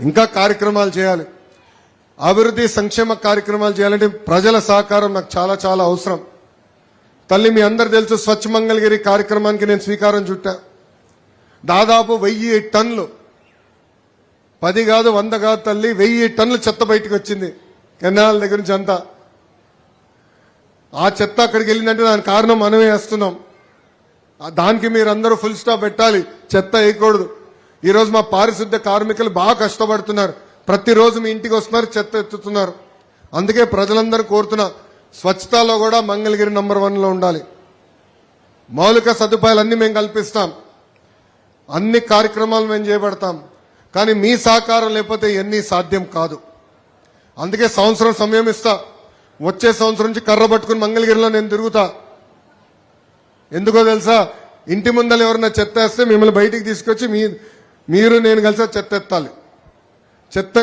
ఇంకా కార్యక్రమాలు చేయాలి. అభివృద్ధి సంక్షేమ కార్యక్రమాలు చేయాలంటే ప్రజల సహకారం నాకు చాలా చాలా అవసరం. తల్లి మీ అందరు తెలుసు స్వచ్ఛ మంగళగిరి కార్యక్రమానికి నేను స్వీకారం చుట్టా. దాదాపు వెయ్యి టన్నులు. పది కాదు వంద కాదు తల్లి వెయ్యి టన్నులు చెత్త బయటకు వచ్చింది. కెనాల్ దగ్గర నుంచి అంతా. ఆ చెత్త అక్కడికి వెళ్ళిందంటే దానికి కారణం మనమే వేస్తున్నాం. దానికి మీరు అందరూ ఫుల్ స్టాప్ పెట్టాలి. చెత్త వేయకూడదు. ఈరోజు మా పారిశుద్ధ్య కార్మికులు బాగా కష్టపడుతున్నారు. ప్రతిరోజు మీ ఇంటికి వస్తున్నారు చెత్త ఎత్తుతున్నారు. అందుకే ప్రజలందరూ కోరుతున్నా స్వచ్ఛతలో కూడా మంగళగిరి నంబర్ వన్లో ఉండాలి. మౌలిక సదుపాయాలన్నీ మేము కల్పిస్తాం. అన్ని కార్యక్రమాలు మేము చేపడతాం. కానీ మీ సహకారం లేకపోతే ఇవన్నీ సాధ్యం కాదు. అందుకే సంవత్సరం సమయం ఇస్తా. వచ్చే సంవత్సరం నుంచి కర్ర పట్టుకుని మంగళగిరిలో నేను తిరుగుతా. ఎందుకో తెలుసా? ఇంటి ముందర ఎవరన్నా చెత్త వేస్తే మిమ్మల్ని బయటికి తీసుకొచ్చి మీ మీరు నేను కలిసి చెత్త ఎత్తాలి. చెత్త